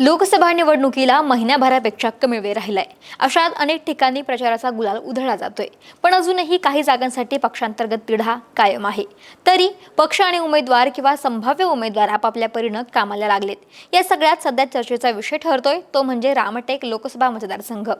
लोकसभा निवडणुकीला महिन्याभरापेक्षा कमी वेळ राहिलाय. अशात अनेक ठिकाणी प्रचाराचा गुलाल उधळला जातोय. पण अजूनही काही जागांसाठी पक्षांतर्गत तिढा कायम आहे. तरी पक्ष आणि उमेदवार किंवा संभाव्य उमेदवार आपापल्या परीनं कामाला लागलेत. या सगळ्यात सध्या चर्चेचा विषय ठरतोय तो म्हणजे रामटेक लोकसभा मतदारसंघ.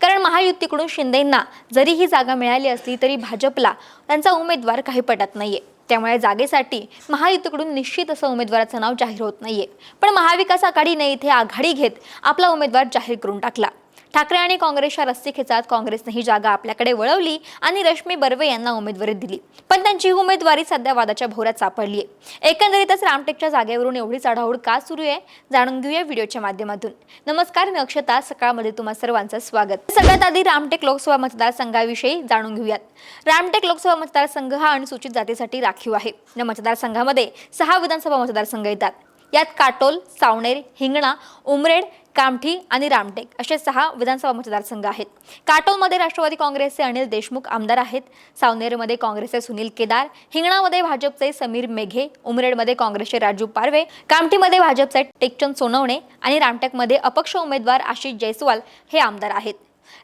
कारण महायुतीकडून शिंदेंना जरी ही जागा मिळाली असली तरी भाजपला त्यांचा उमेदवार काही पटत नाहीये. त्यामुळे जागेसाठी महायुतीकडून निश्चित असं उमेदवाराचं नाव जाहीर होत नाहीये. पण महाविकास आघाडीने इथे आघाडी घेत आपला उमेदवार जाहीर करून टाकला. ठाकरे आणि काँग्रेसच्या रस्सीखेचात काँग्रेसने ही जागा आपल्याकडे वळवली आणि रश्मी बर्वे यांना उमेदवारी दिली. पण त्यांची ही उमेदवारी सध्या वादाच्या भोवऱ्यात सापडली आहे. एकंदरीतच रामटेकच्या जागेवरून एवढी चढाओढ का सुरू आहे? जाणून घेऊया व्हिडिओच्या माध्यमातून. नमस्कार मी अक्षता. सकाळमध्ये तुम्हा सर्वांचं स्वागत. सगळ्यात आधी रामटेक लोकसभा मतदारसंघाविषयी जाणून घेऊयात. रामटेक लोकसभा मतदारसंघ हा अनुसूचित जातीसाठी राखीव आहे. या मतदारसंघामध्ये सहा विधानसभा मतदारसंघ येतात. यात काटोल सावनेर हिंगणा उमरेड कामठी आणि रामटेक असे सहा विधानसभा मतदारसंघ आहेत. काटोलमध्ये राष्ट्रवादी काँग्रेसचे अनिल देशमुख आमदार आहेत. सावनेरमध्ये काँग्रेसचे सुनील केदार हिंगणामध्ये भाजपचे समीर मेघे उमरेडमध्ये काँग्रेसचे राजू पारवे कामठीमध्ये भाजपचे टेकचंद सोनवणे आणि रामटेकमध्ये अपक्ष उमेदवार आशिष जयस्वाल हे आमदार आहेत.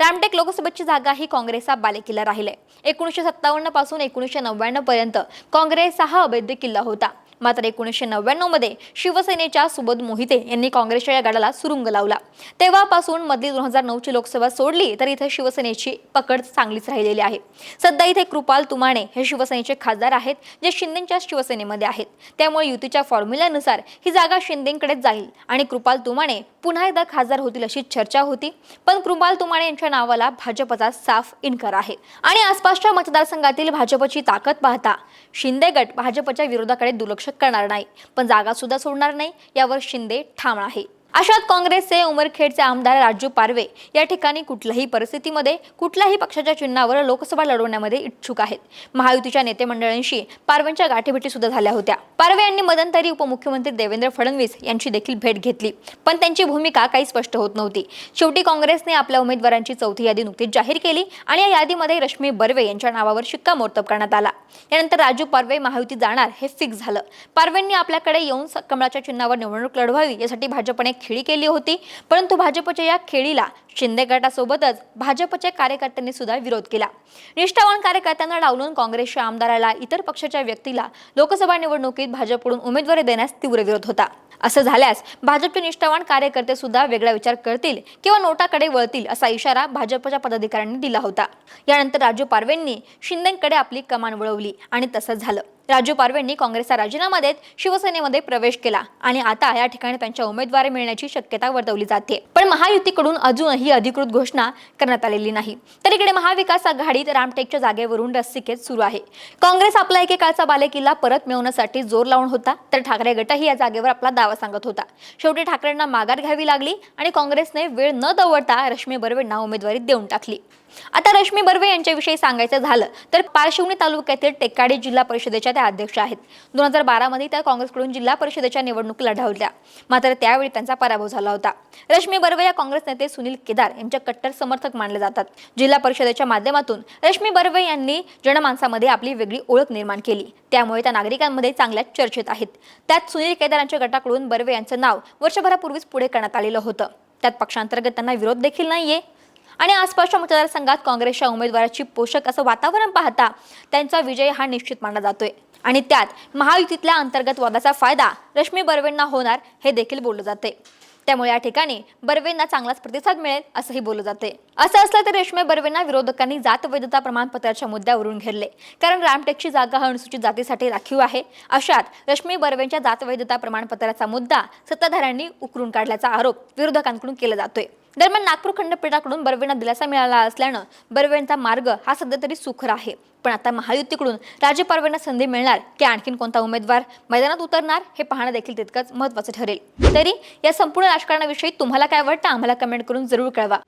रामटेक लोकसभेची जागा ही काँग्रेसचा बालेकिल्ला राहिलाय एकोणीसशे सत्तावन्नपासून एकोणीसशे नव्याण्णव पर्यंत काँग्रेस हा अवैध किल्ला होता. मात्र एकोणीसशे नव्याण्णवमध्ये शिवसेनेच्या सुबोध मोहिते यांनी काँग्रेसच्या या गडाला सुरुंग लावला. तेव्हापासून मधली दोन हजार नऊची लोकसभा सोडली तर इथे शिवसेनेची पकड चांगलीच राहिलेली आहे. सध्या इथे कृपाल तुमाणे हे शिवसेनेचे खासदार आहेत जे शिंदेच्या शिवसेनेमध्ये आहेत. त्यामुळे युतीच्या फॉर्म्युल्यानुसार ही जागा शिंदेकडेच जाईल आणि कृपाल तुमाणे पुन्हा एकदा खासदार होतील अशी चर्चा होती. पण कृपाल तुमाणे यांच्या नावाला भाजपचा साफ इन्कार आहे. आणि आसपासच्या मतदारसंघातील भाजपची ताकद पाहता शिंदे गट भाजपच्या विरोधाकडे दुर्लक्ष करणार नाही पण जागासुद्धा सोडणार नाही. यावर शिंदे ठाम आहे. अशात काँग्रेसचे उमरखेडचे आमदार राजू पारवे या ठिकाणी कुठल्याही परिस्थितीमध्ये कुठल्याही पक्षाच्या चिन्हावर लोकसभा लढवण्यामध्ये इच्छुक आहेत. महायुतीच्या नेतेमंडळांशी पारवेंच्या गाठीभेटी सुद्धा झाल्या होत्या. पारवे यांनी मदनतरी उपमुख्यमंत्री देवेंद्र फडणवीस यांची देखील भेट घेतली पण त्यांची भूमिका काही स्पष्ट होत नव्हती. शेवटी काँग्रेसने आपल्या उमेदवारांची चौथी यादी नुकतीच जाहीर केली आणि या यादीमध्ये रश्मी बर्वे यांच्या नावावर शिक्कामोर्तब करण्यात आला. यानंतर राजू पारवे महायुती जाणार हे फिक्स झालं. पारवेंनी आपल्याकडे येऊन कमळाच्या चिन्हावर निवडणूक लढवावी यासाठी भाजपने खेळी केली होती. परंतु भाजपच्या या खेळीला शिंदे गटासोबतच भाजपच्या कार्यकर्त्यांनी सुद्धा विरोध केला. निष्ठावान कार्यकर्त्यांना डावलून काँग्रेसच्या आमदाराला इतर पक्षाच्या व्यक्तीला लोकसभा निवडणुकीत भाजपकडून उमेदवारी देण्यास तीव्र विरोध होता. असं झाल्यास भाजपचे निष्ठावान कार्यकर्ते सुद्धा वेगळा विचार करतील किंवा नोटाकडे वळतील असा इशारा भाजपच्या पदाधिकाऱ्यांनी दिला होता. यानंतर राजू पारवेंनी शिंदेकडे आपली कमान वळवली आणि तसंच झालं. राजू पारवेंनी काँग्रेसचा राजीनामा देत शिवसेनेमध्ये प्रवेश केला आणि आता या ठिकाणी त्यांच्या उमेदवारी मिळण्याची शक्यता वर्तवली जाते. पण महायुतीकडून अजूनही अधिकृत घोषणा करण्यात आलेली नाही. तर इकडे महाविकास आघाडीत रामटेकच्या जागेवरून रस्सीखेत सुरू आहे. काँग्रेस आपला एकेकाळचा बालेकिल्ला परत मिळवण्यासाठी जोर लावून होता तर ठाकरे गटही या जागेवर आपला दावा सांगत होता. शेवटी ठाकरेंना माघार घ्यावी लागली आणि काँग्रेसने वेळ न दवडता रश्मी बर्वेंना उमेदवारी देऊन टाकली. आता रश्मी बर्वे यांच्याविषयी सांगायचं झालं तर पारशिवणी तालुक्यातील टेकाडे जिल्हा परिषदेच्या त्या अध्यक्ष आहेत. दोन हजार बारामध्ये त्या काँग्रेसकडून जिल्हा परिषदेच्या निवडणूक लढवल्या. मात्र त्यावेळी त्यांचा पराभव झाला होता. रश्मी बर्वे या काँग्रेस नेते सुनील केदार यांच्या कट्टर समर्थक मानले जातात. जिल्हा परिषदेच्या माध्यमातून रश्मी बर्वे यांनी जनमानसामध्ये आपली वेगळी ओळख निर्माण केली. त्यामुळे त्या नागरिकांमध्ये चांगल्या चर्चेत आहेत. त्यात सुनील केदार यांच्या गटाकडून बर्वे यांचं नाव वर्षभरापूर्वीच पुढे करण्यात आलेलं होतं. त्यात पक्षांतर्गत त्यांना विरोध देखील नाहीये. आणि आसपासच्या मतदारसंघात काँग्रेसच्या उमेदवाराची पोषक असं वातावरण पाहता त्यांचा विजय हा निश्चित मानला जातोय. आणि त्यात महायुतीतल्या अंतर्गत वादाचा फायदा रश्मी बर्वेंना होणार हे देखील बोललं जाते त्यामुळे या ठिकाणी बर्वेंना चांगलाच प्रतिसाद मिळेल असंही बोललं जाते असं असलं तरी रेश्मे बर्वेंना विरोधकांनी जात वैधता प्रमाणपत्राच्या मुद्द्यावरून घेरले. कारण रामटेकची जागा हा अनुसूचित जातीसाठी राखीव आहे. अशात रश्मी बर्वेंच्या जात वैधता प्रमाणपत्राचा मुद्दा सत्ताधाऱ्यांनी उकरून काढल्याचा आरोप विरोधकांकडून केला जातोय. दरम्यान नागपूर खंडपीठाकडून बर्वेंना दिलासा मिळाला असल्यानं बर्वेंचा मार्ग हा सध्या तरी सुखर आहे. पण आता महायुतीकडून राजे पारवेंना संधी मिळणार की आणखीन कोणता उमेदवार मैदानात उतरणार हे पाहणं देखील तितकंच महत्त्वाचं ठरेल. तरी या संपूर्ण राजकारणाविषयी तुम्हाला काय वाटतं आम्हाला कमेंट करून जरूर कळवा.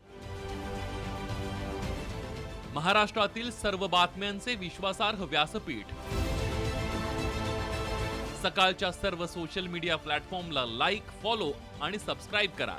महाराष्ट्रातील सर्व बातम्यांचे विश्वासार्ह व्यासपीठ. सकाळच्या सर्व सोशल मीडिया प्लॅटफॉर्मला लाईक फॉलो आणि सबस्क्राईब करा.